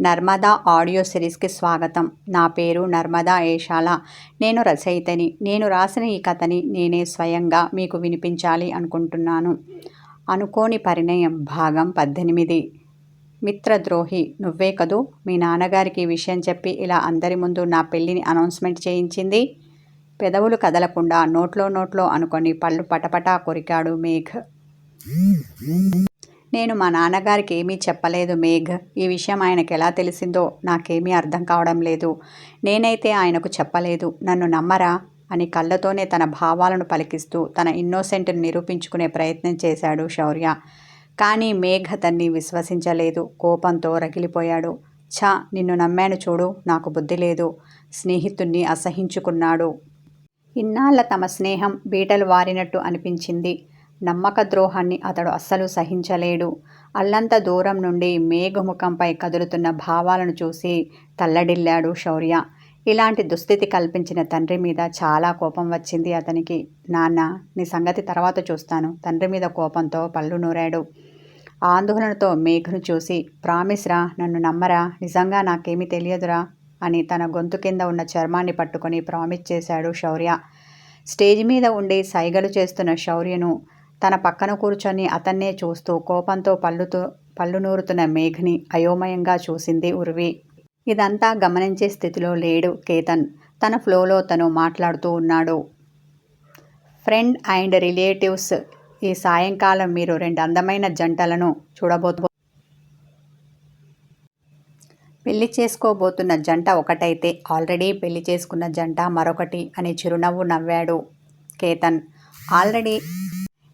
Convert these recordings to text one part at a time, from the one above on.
Narmada audio సిరీస్కి స్వాగతం. నా పేరు నర్మదా ఏషాల. నేను రచయితని. నేను రాసిన ఈ కథని నేనే స్వయంగా మీకు వినిపించాలి అనుకుంటున్నాను. అనుకోని పరిణయం భాగం పద్దెనిమిది. మిత్రద్రోహి నువ్వే కదూ? మీ నాన్నగారికి ఈ విషయం చెప్పి ఇలా అందరి ముందు నా పెళ్ళిని అనౌన్స్మెంట్ చేయించింది? పెదవులు కదలకుండా నోట్లో నోట్లో అనుకొని పళ్ళు పటపటా కొరికాడు మేఘ్. నేను మా నాన్నగారికి ఏమీ చెప్పలేదు మేఘ్. ఈ విషయం ఆయనకు ఎలా తెలిసిందో నాకేమీ అర్థం కావడం లేదు. నేనైతే ఆయనకు చెప్పలేదు. నన్ను నమ్మరా? అని కళ్ళతోనే తన భావాలను పలికిస్తూ తన ఇన్నోసెంట్ని నిరూపించుకునే ప్రయత్నం చేశాడు శౌర్య. కానీ మేఘ అతన్ని విశ్వసించలేదు. కోపంతో రగిలిపోయాడు. ఛా! నిన్ను నమ్మాను చూడు. నాకు బుద్ధి లేదు. స్నేహితుణ్ణి అసహించుకున్నాడు. ఇన్నాళ్ళ తమ స్నేహం బీటలు వారినట్టు అనిపించింది. నమ్మక ద్రోహాన్ని అతడు అస్సలు సహించలేడు. అల్లంత దూరం నుండి మేఘముఖంపై కదులుతున్న భావాలను చూసి తల్లడిల్లాడు శౌర్య. ఇలాంటి దుస్థితి కల్పించిన తండ్రి మీద చాలా కోపం వచ్చింది అతనికి. నాన్న నీ సంగతి తర్వాత చూస్తాను. తండ్రి మీద కోపంతో పళ్ళు నూరాడు. ఆందోళనతో మేఘను చూసి ప్రామిస్రా నన్ను నమ్మరా? నిజంగా నాకేమీ తెలియదురా? అని తన గొంతు కింద ఉన్న చర్మాన్ని పట్టుకొని ప్రామిస్ చేశాడు శౌర్య. స్టేజ్ మీద ఉండి సైగలు చేస్తున్న శౌర్యను తన పక్కన కూర్చొని అతన్నే చూస్తూ కోపంతో పళ్ళుతో పళ్ళు నూరుతున్న మేఘ్ని అయోమయంగా చూసింది ఉర్వి. ఇదంతా గమనించే స్థితిలో లేడు కేతన్. తన ఫ్లోలో తను మాట్లాడుతూ ఉన్నాడు. ఫ్రెండ్ అండ్ రిలేటివ్స్ ఈ సాయంకాలం మీరు రెండు అందమైన జంటలను చూడబోతు పెళ్ళి చేసుకోబోతున్న జంట ఒకటైతే ఆల్రెడీ పెళ్ళి చేసుకున్న జంట మరొకటి అని చిరునవ్వు నవ్వాడు కేతన్. ఆల్రెడీ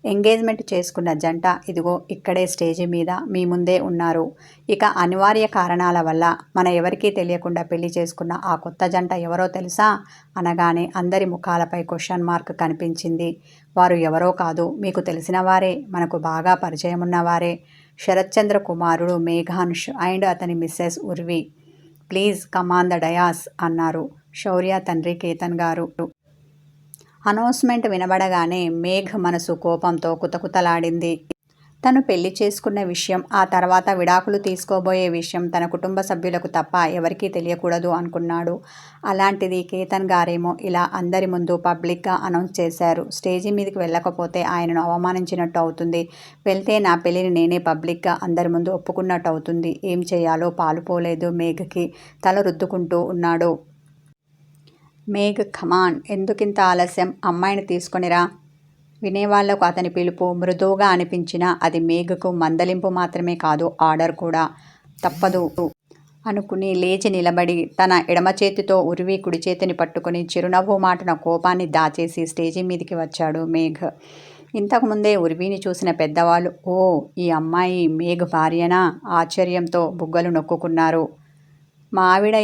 ఎంగేజ్మెంట్ చేసుకున్న జంట ఇదిగో ఇక్కడే స్టేజి మీద మీ ముందే ఉన్నారు. ఇక అనివార్య కారణాల వల్ల మన ఎవరికీ తెలియకుండా పెళ్ళి చేసుకున్న ఆ కొత్త జంట ఎవరో తెలుసా? అనగానే అందరి ముఖాలపై క్వశ్చన్ మార్క్ కనిపించింది. వారు ఎవరో కాదు మీకు తెలిసిన వారే మనకు బాగా పరిచయం ఉన్నవారే శరత్చంద్ర కుమారుడు మేఘాన్ష్ అండ్ అతని Mrs Urvi. Please come on the dais అన్నారు. శౌర్య తండ్రి కేతన్ గారు. అనౌన్స్మెంట్ వినబడగానే మేఘ్ మనసు కోపంతో కుతకుతలాడింది. తను పెళ్ళి చేసుకున్న విషయం ఆ తర్వాత విడాకులు తీసుకోబోయే విషయం తన కుటుంబ సభ్యులకు తప్ప ఎవరికీ తెలియకూడదు అనుకున్నాడు. అలాంటిది కేతన్ గారేమో ఇలా అందరి ముందు పబ్లిక్గా అనౌన్స్ చేశారు. స్టేజీ మీదకి వెళ్ళకపోతే ఆయనను అవమానించినట్టు అవుతుంది. వెళ్తే నా పెళ్ళిని నేనే పబ్లిక్గా అందరి ముందు ఒప్పుకున్నట్టు అవుతుంది. ఏం చేయాలో పాలుపోలేదు మేఘకి. తల రుద్దుకుంటూ ఉన్నాడు. మేఘ్ ఖమాన్ ఎందుకింత ఆలస్యం? అమ్మాయిని తీసుకొనిరా. వినేవాళ్ళకు అతని పిలుపు మృదువుగా అనిపించినా అది మేఘకు మందలింపు మాత్రమే కాదు ఆర్డర్ కూడా. తప్పదు అనుకుని లేచి నిలబడి తన ఎడమ చేతితో ఉరివి కుడి చేతిని పట్టుకుని చిరునవ్వు మాటన కోపాన్ని దాచేసి స్టేజి మీదికి వచ్చాడు మేఘ్. ఇంతకుముందే ఉరివిని చూసిన పెద్దవాళ్ళు ఓ ఈ అమ్మాయి మేఘ్ భార్యనా? ఆశ్చర్యంతో బుగ్గలు నొక్కుకున్నారు. మా ఆవిడ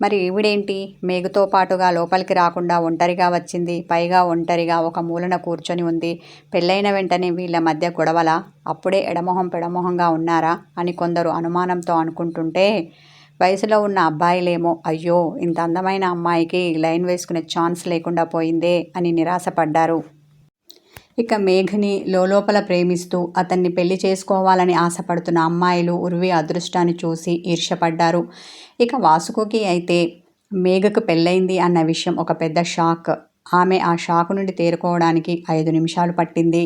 మరి ఈవిడేంటి? మేఘతో పాటుగా లోపలికి రాకుండా ఒంటరిగా వచ్చింది. పైగా ఒంటరిగా ఒక మూలన కూర్చొని ఉంది. పెళ్ళైన వెంటనే వీళ్ళ మధ్య గొడవల? అప్పుడే ఎడమొహం పెడమొహంగా ఉన్నారా? అని కొందరు అనుమానంతో అనుకుంటుంటే వయసులో ఉన్న అబ్బాయిలేమో అయ్యో ఇంత అందమైన అమ్మాయికి లైన్ వేసుకునే ఛాన్స్ లేకుండా పోయిందే అని నిరాశపడ్డారు. ఇక మేఘని లోపల ప్రేమిస్తూ అతన్ని పెళ్ళి చేసుకోవాలని ఆశపడుతున్న అమ్మాయిలు ఉర్వి అదృష్టాన్ని చూసి ఈర్షపడ్డారు ఇక వాసుకుకి అయితే మేఘకు పెళ్ళైంది అన్న విషయం ఒక పెద్ద షాక్. ఆమె ఆ షాక్ నుండి తేరుకోవడానికి ఐదు నిమిషాలు పట్టింది.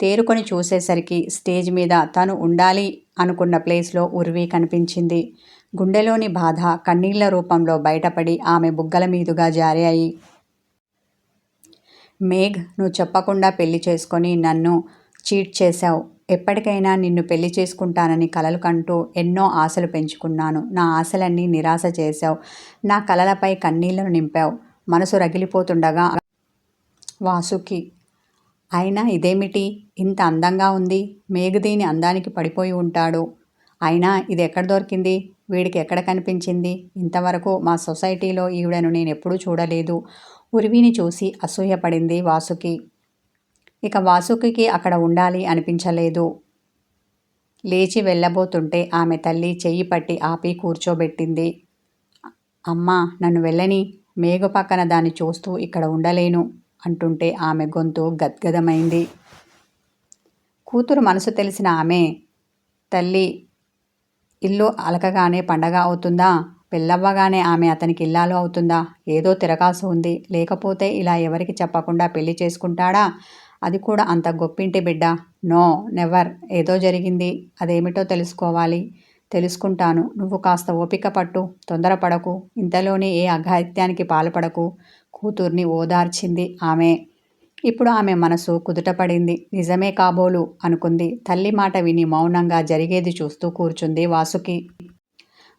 తేరుకొని చూసేసరికి స్టేజ్ మీద తను ఉండాలి అనుకున్న ప్లేస్లో ఉర్వి కనిపించింది. గుండెలోని బాధ కన్నీళ్ళ రూపంలో బయటపడి ఆమె బుగ్గల మీదుగా జారే అయి మేఘ్ నువ్వు చెప్పకుండా పెళ్ళి చేసుకొని నన్ను చీట్ చేశావు. ఎప్పటికైనా నిన్ను పెళ్ళి చేసుకుంటానని కలలు కంటూ ఎన్నో ఆశలు పెంచుకున్నాను. నా ఆశలన్నీ నిరాశ చేశావు. నా కలలపై కన్నీళ్ళను నింపావు. మనసు రగిలిపోతుండగా వాసుకి అయినా ఇదేమిటి? ఇంత అందంగా ఉంది. మేఘదీని అందానికి పడిపోయి ఉంటాడు. అయినా ఇది ఎక్కడ దొరికింది? వీడికి ఎక్కడ కనిపించింది? ఇంతవరకు మా సొసైటీలో ఈవిడను నేను ఎప్పుడూ చూడలేదు. ఉరివిని చూసి అసూయపడింది వాసుకి. ఇక వాసుకి అక్కడ ఉండాలి అనిపించలేదు. లేచి వెళ్ళబోతుంటే ఆమె తల్లి చెయ్యి పట్టి ఆపి కూర్చోబెట్టింది. అమ్మా నన్ను వెళ్ళని. మేఘ పక్కన దాన్ని చూస్తూ ఇక్కడ ఉండలేను అంటుంటే ఆమె గొంతు గద్గదమైంది. కూతురు మనసు తెలిసిన ఆమె తల్లి ఇల్లు అలకగానే పండగ అవుతుందా? పెళ్ళవ్వగానే ఆమె అతనికి ఇల్లాలు అవుతుందా? ఏదో తిరగాల్సి ఉంది. లేకపోతే ఇలా ఎవరికి చెప్పకుండా పెళ్ళి చేసుకుంటాడా? అది కూడా అంత గొప్పింటి బిడ్డ. No never. ఏదో జరిగింది. అదేమిటో తెలుసుకోవాలి. తెలుసుకుంటాను. నువ్వు కాస్త ఓపిక పట్టు. తొందరపడకు. ఇంతలోనే ఏ అఘాయిత్యానికి పాల్పడకు. కూతుర్ని ఓదార్చింది ఆమె. ఇప్పుడు ఆమె మనసు కుదుటపడింది. నిజమే కాబోలు అనుకుంది. తల్లి మాట విని మౌనంగా జరిగేది చూస్తూ కూర్చుంది వాసుకి.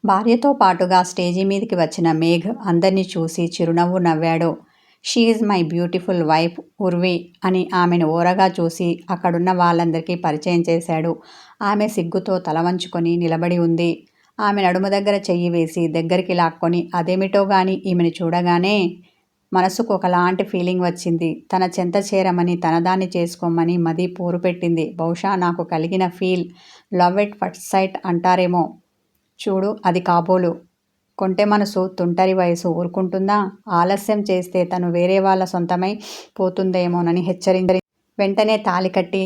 భార్యతో పాటుగా స్టేజీ మీదకి వచ్చిన మేఘ్ అందరినీ చూసి చిరునవ్వు నవ్వాడు. She's my beautiful wife Urvi అని ఆమెను ఓరగా చూసి అక్కడున్న వాళ్ళందరికీ పరిచయం చేశాడు. ఆమె సిగ్గుతో తల వంచుకొని నిలబడి ఉంది. ఆమె నడుము దగ్గర చెయ్యి వేసి దగ్గరికి లాక్కొని అదేమిటో గాని ఈమెను చూడగానే మనసుకు ఒకలాంటి ఫీలింగ్ వచ్చింది. తన చెంత చేరమని తనదాన్ని చేసుకోమని మది పోరు పెట్టింది. బహుశా నాకు కలిగిన feel love at first sight అంటారేమో. చూడు అది కాబోలు. కొంటె మనసు తుంటరి వయసు ఊరుకుంటుందా? ఆలస్యం చేస్తే తను వేరే వాళ్ళ సొంతమై పోతుందేమోనని హెచ్చరించ వెంటనే తాలి కట్టి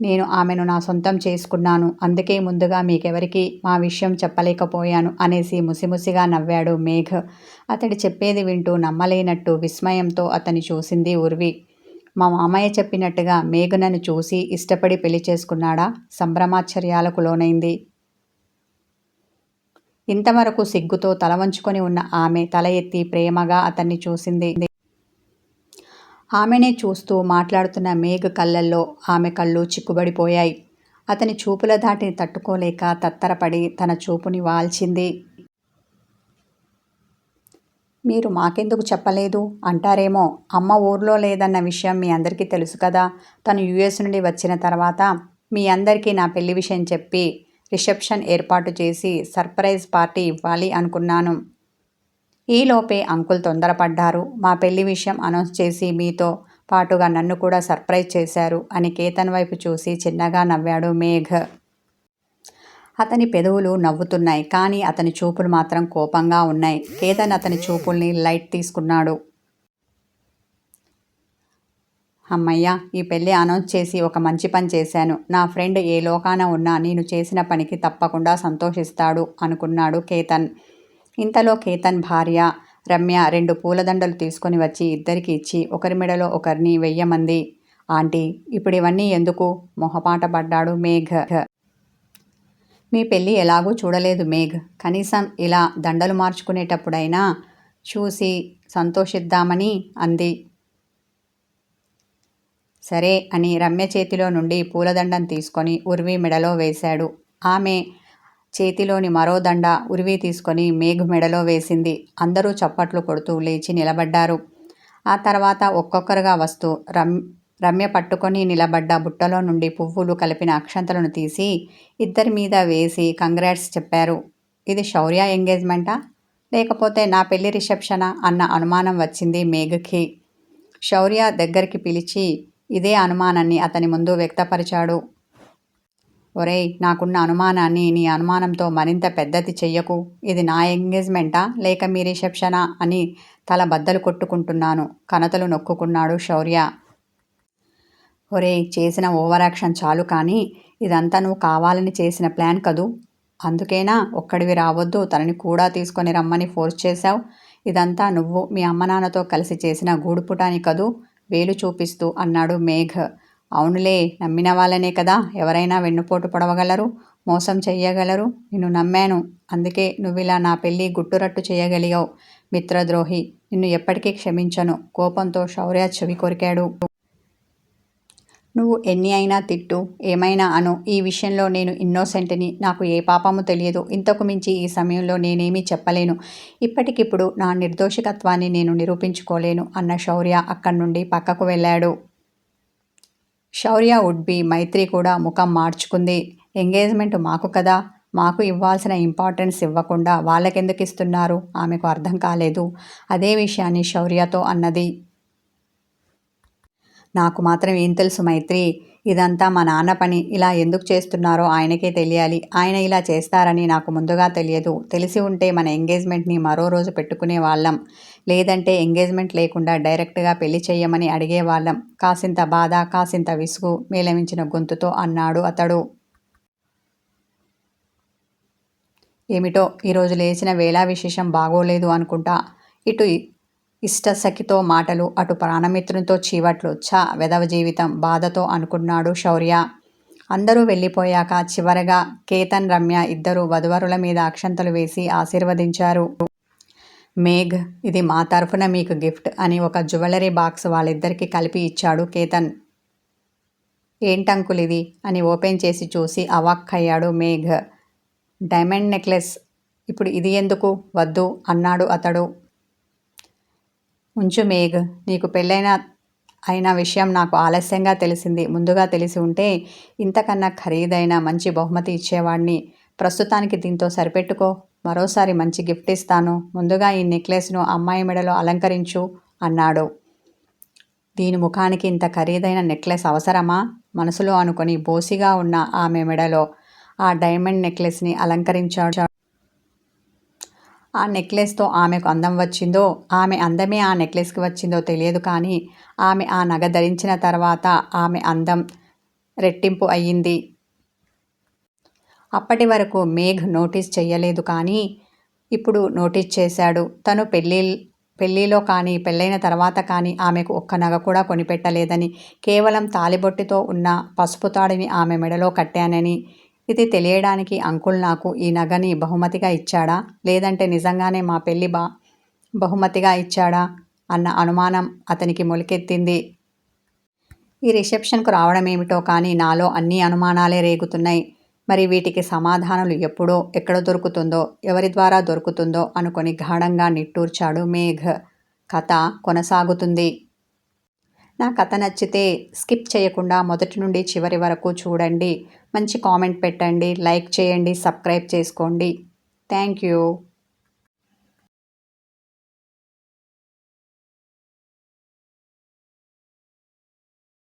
నేను ఆమెను నా సొంతం చేసుకున్నాను. అందుకే ముందుగా మీకెవరికి మా విషయం చెప్పలేకపోయాను అనేసి ముసిముసిగా నవ్వాడు మేఘ్. అతడి చెప్పేది వింటూ నమ్మలేనట్టు విస్మయంతో అతని చూసింది ఉర్వి. మా మామయ్య చెప్పినట్టుగా మేఘ్ నన్ను చూసి ఇష్టపడి పెళ్ళి చేసుకున్నాడా? సంభ్రమాశ్చర్యాలకు లోనైంది. ఇంతవరకు సిగ్గుతో తల వంచుకొని ఉన్న ఆమె తల ఎత్తి ప్రేమగా అతన్ని చూసింది. ఆమెనే చూస్తూ మాట్లాడుతున్న మేఘ కళ్ళల్లో ఆమె కళ్ళు చిక్కుబడిపోయాయి. అతని చూపుల దాటిని తట్టుకోలేక తత్తరపడి తన చూపుని వాల్చింది. మీరు మాకెందుకు చెప్పలేదు? అంటారేమో. అమ్మ ఊర్లో లేదన్న విషయం మీ అందరికీ తెలుసు కదా. తను యుఎస్ నుండి వచ్చిన తర్వాత మీ అందరికీ నా పెళ్ళి విషయం చెప్పి రిసెప్షన్ ఏర్పాటు చేసి సర్ప్రైజ్ పార్టీ ఇవ్వాలి అనుకున్నాను. ఈలోపే అంకుల్ తొందరపడ్డారు. మా పెళ్ళి విషయం అనౌన్స్ చేసి మీతో పాటుగా నన్ను కూడా సర్ప్రైజ్ చేశారు అని కేతన్ వైపు చూసి చిన్నగా నవ్వాడు మేఘ్. అతని పెదవులు నవ్వుతున్నాయి కానీ అతని చూపులు మాత్రం కోపంగా ఉన్నాయి. కేతన్ అతని చూపుల్ని లైట్ తీసుకున్నాడు. అమ్మయ్య ఈ పెళ్ళి అనౌన్స్ చేసి ఒక మంచి పని చేశాను. నా ఫ్రెండ్ ఏ లోకాన ఉన్నా నేను చేసిన పనికి తప్పకుండా సంతోషిస్తాడు అనుకున్నాడు కేతన్. ఇంతలో కేతన్ భార్య రమ్య రెండు పూలదండలు తీసుకొని వచ్చి ఇద్దరికి ఇచ్చి ఒకరి మెడలో ఒకరిని వెయ్యమంది ఆంటీ ఇప్పుడు ఇవన్నీ ఎందుకు? మొహపాట పడ్డాడు మేఘ. మీ పెళ్ళి ఎలాగూ చూడలేదు మేఘ్. కనీసం ఇలా దండలు మార్చుకునేటప్పుడైనా చూసి సంతోషిద్దామని అంది. సరే అని రమ్య చేతిలో నుండి పూలదండం తీసుకొని ఉర్వి మెడలో వేశాడు. ఆమె చేతిలోని మరో దండ ఉరివి తీసుకొని మేఘు మెడలో వేసింది. అందరూ చప్పట్లు కొడుతూ లేచి నిలబడ్డారు. ఆ తర్వాత ఒక్కొక్కరుగా వస్తూ రమ్ రమ్య పట్టుకొని నిలబడ్డ బుట్టలో నుండి పువ్వులు కలిపిన అక్షంతలను తీసి ఇద్దరి మీద వేసి కంగ్రాట్స్ చెప్పారు. ఇది శౌర్య ఎంగేజ్మెంటా? లేకపోతే నా పెళ్ళి రిసెప్షనా? అన్న అనుమానం వచ్చింది మేఘకి. శౌర్య దగ్గరికి పిలిచి ఇదే అనుమానాన్ని అతని ముందు వ్యక్తపరిచాడు. ఒరేయ్ నాకున్న అనుమానాన్ని నీ అనుమానంతో మరింత పెద్దది చెయ్యకు. ఇది నా ఎంగేజ్మెంటా? లేక మీ రిసెప్షనా? అని తల బద్దలు కొట్టుకుంటున్నాను. కనతలు నొక్కుకున్నాడు శౌర్య. ఒరేయ్ చేసిన ఓవరాక్షన్ చాలు కానీ ఇదంతా నువ్వు కావాలని చేసిన ప్లాన్ కదూ? అందుకేనా ఒక్కడివి రావద్దు తనని కూడా తీసుకొని రమ్మని ఫోర్స్ చేశావు? ఇదంతా నువ్వు మీ అమ్మ నాన్నతో కలిసి చేసిన గూడుపుటాని కదూ? వేలు చూపిస్తూ అన్నాడు మేఘ్. అవునులే నమ్మిన వాళ్ళనే కదా. ఎవరైనా వెన్నుపోటు పడవగలరు మోసం చెయ్యగలరు. నిన్ను నమ్మాను. అందుకే నువ్విలా నా పెళ్ళి గుట్టురట్టు చేయగలిగావు మిత్రద్రోహి. నిన్ను ఎప్పటికీ క్షమించను. కోపంతో శౌర్య చెవి కొరికాడు. నువ్వు ఎన్ని అయినా తిట్టు. ఏమైనా అను. ఈ విషయంలో నేను ఇన్నోసెంట్ని. నాకు ఏ పాపము తెలియదు. ఇంతకు మించి ఈ సమయంలో నేనేమీ చెప్పలేను. ఇప్పటికిప్పుడు నా నిర్దోషికత్వాన్ని నేను నిరూపించుకోలేను అన్న శౌర్య అక్కడి నుండి పక్కకు వెళ్ళాడు. శౌర్య వుడ్ బి మైత్రి కూడా ముఖం మార్చుకుంది. ఎంగేజ్మెంట్ మాకు కదా. మాకు ఇవ్వాల్సిన ఇంపార్టెన్స్ ఇవ్వకుండా వాళ్ళకెందుకు ఇస్తున్నారు? ఆమెకు అర్థం కాలేదు. అదే విషయాన్ని శౌర్యతో అన్నది. నాకు మాత్రం ఏం తెలుసు మైత్రి? ఇదంతా మా నాన్న పని. ఇలా ఎందుకు చేస్తున్నారో ఆయనకే తెలియాలి. ఆయన ఇలా చేస్తారని నాకు ముందుగా తెలియదు. తెలిసి ఉంటే మన ఎంగేజ్మెంట్ని మరో రోజు పెట్టుకునే వాళ్ళం. లేదంటే ఎంగేజ్మెంట్ లేకుండా డైరెక్ట్గా పెళ్ళి చెయ్యమని అడిగేవాళ్ళం కాసింత బాధ కాసింత విసుగు మేలమించిన గొంతుతో అన్నాడు అతడు. ఏమిటో ఈరోజు లేచిన వేళా విశేషం బాగోలేదు అనుకుంటా. ఇటు ఇష్టసఖితో మాటలు అటు ప్రాణమిత్రునితో చీవట్లు ఛా వెదవ జీవితం బాధతో అనుకున్నాడు శౌర్య. అందరూ వెళ్ళిపోయాక చివరగా కేతన్ రమ్య ఇద్దరు వధువరుల మీద అక్షంతలు వేసి ఆశీర్వదించారు. మేఘ్ ఇది మా తరఫున మీకు గిఫ్ట్ అని ఒక జ్యువెలరీ బాక్స్ వాళ్ళిద్దరికీ కలిపి ఇచ్చాడు కేతన్. ఏంటంకుల్ ఇది? అని ఓపెన్ చేసి చూసి అవాక్కయ్యాడు మేఘ్. Diamond necklace? ఇప్పుడు ఇది ఎందుకు? వద్దు అన్నాడు అతడు. ఉంచు మేఘ్ నీకు పెళ్ళైన అయిన విషయం నాకు ఆలస్యంగా తెలిసింది. ముందుగా తెలిసి ఉంటే ఇంతకన్నా ఖరీదైన మంచి బహుమతి ఇచ్చేవాడిని ప్రస్తుతానికి దీంతో సరిపెట్టుకో. మరోసారి మంచి గిఫ్ట్ ఇస్తాను. ముందుగా ఈ నెక్లెస్ను అమ్మాయి మెడలో అలంకరించు అన్నాడు. దీని ముఖానికి ఇంత ఖరీదైన నెక్లెస్ అవసరమా? మనసులో అనుకొని బోసిగా ఉన్న ఆమె మెడలో ఆ డైమండ్ నెక్లెస్ని అలంకరించాడు. ఆ నెక్లెస్తో ఆమెకు అందం వచ్చిందో? ఆమె అందమే ఆ నెక్లెస్కి వచ్చిందో తెలియదు కానీ ఆమె ఆ నగ ధరించిన తర్వాత ఆమె అందం రెట్టింపు అయ్యింది. అప్పటి వరకు మేఘ్ నోటీస్ చేయలేదు కానీ ఇప్పుడు నోటీస్ చేశాడు. తను పెళ్ళి పెళ్ళిలో కానీ పెళ్ళైన తర్వాత కానీ ఆమెకు ఒక్క నగ కూడా కొనిపెట్టలేదని కేవలం తాలిబొట్టితో ఉన్న పసుపు తాడిని ఆమె మెడలో కట్టానని. ఇది తెలియడానికి అంకుల్ నాకు ఈ నగని బహుమతిగా ఇచ్చాడా? లేదంటే నిజంగానే మా పెళ్ళి బా బహుమతిగా ఇచ్చాడా? అన్న అనుమానం అతనికి మొలికెత్తింది. ఈ రిసెప్షన్కు రావడం ఏమిటో కానీ నాలో అన్ని అనుమానాలే రేగుతున్నాయి. మరి వీటికి సమాధానాలు ఎప్పుడో ఎక్కడ దొరుకుతుందో ఎవరి ద్వారా దొరుకుతుందో అనుకొని గాఢంగా నిట్టూర్చాడు మేఘ్. కథ కొనసాగుతుంది. నా కథ నచ్చితే స్కిప్ చేయకుండా మొదటి నుండి చివరి వరకు చూడండి. మంచి కామెంట్ పెట్టండి లైక్ చేయండి సబ్స్క్రైబ్ చేసుకోండి. Thank you.